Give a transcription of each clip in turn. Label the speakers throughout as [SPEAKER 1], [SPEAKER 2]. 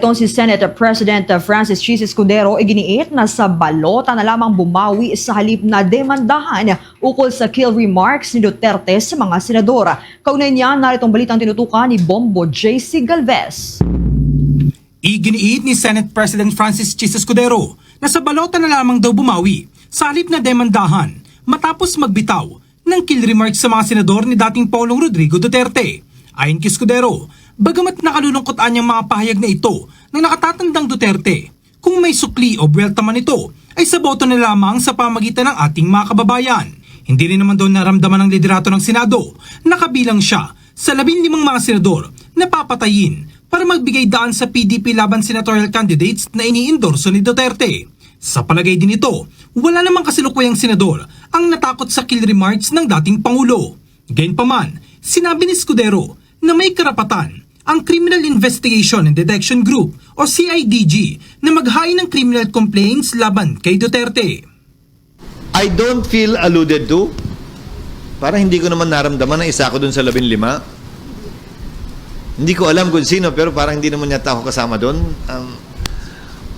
[SPEAKER 1] Itong si Senate President Francis Chis Escudero iginiit na sa balota na lamang bumawi sa halip na demandahan ukol sa kill remarks ni Duterte sa mga senador. Kaugnay niya, naritong balitang tinutukan ni Bombo J.C. Galvez.
[SPEAKER 2] Iginiit ni Senate President Francis Chis Escudero na sa balota na lamang daw bumawi sa halip na demandahan matapos magbitaw ng kill remarks sa mga senador ni dating Pangulong Rodrigo Duterte. Ayon kay Escudero, bagamat nakalulungkot anyang mga pahayag na ito ng nakatatandang Duterte, kung may sukli o buwelta man ito ay sa boto na lamang sa pamagitan ng ating mga kababayan. Hindi rin naman daw naramdaman ng liderato ng Senado na kabilang siya sa labing limang mga senador na papatayin para magbigay daan sa PDP laban senatorial candidates na iniindorso ni Duterte. Sa palagay din ito, wala namang kasilukuyang senador ang natakot sa kill remarks ng dating Pangulo. Gayunpaman, sinabi ni Scudero na may karapatan ang Criminal Investigation and Detection Group o CIDG na maghain ng criminal complaints laban kay Duterte.
[SPEAKER 3] I don't feel alluded to. Para hindi ko naman naramdaman na isa ako dun sa labing lima. Hindi ko alam kung sino, pero parang hindi naman yata ako kasama dun. Um,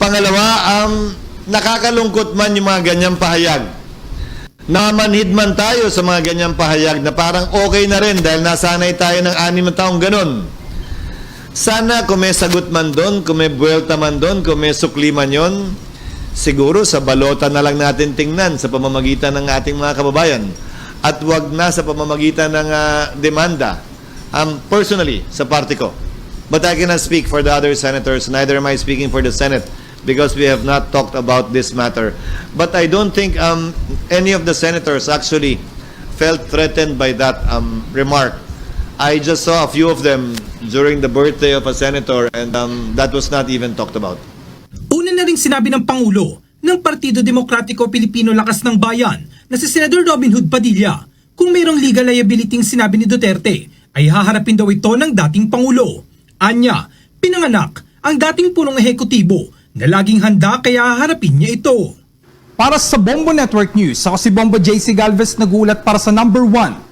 [SPEAKER 3] pangalawa, um, nakakalungkot man yung mga ganyang pahayag. Namanhid man tayo sa mga ganyang pahayag na parang okay na rin dahil nasanay tayo ng anim na taong ganun. Sana kung may sagot man doon, kung may buwelta man doon, kung may sukli man yon, siguro sa balota na lang natin tingnan sa pamamagitan ng ating mga kababayan. At wag na sa pamamagitan ng ah, demanda. Um, personally, sa party ko. But I cannot speak for the other senators, neither am I speaking for the Senate because we have not talked about this matter. But I don't think um, any of the senators actually felt threatened by that um, remark. I just saw a few of them during the birthday of a senator and um, that was not even talked about.
[SPEAKER 2] Una na rin sinabi ng Pangulo ng Partido Demokratiko Pilipino Lakas ng Bayan na si Senador Robin Hood Padilla kung mayroong legal liability ang sinabi ni Duterte ay haharapin daw ito ng dating Pangulo. Anya, pinanganak ang dating punong ehekutibo na laging handa kaya haharapin niya ito.
[SPEAKER 4] Para sa Bombo Network News, ako si Bombo JC Galvez nagulat para sa number one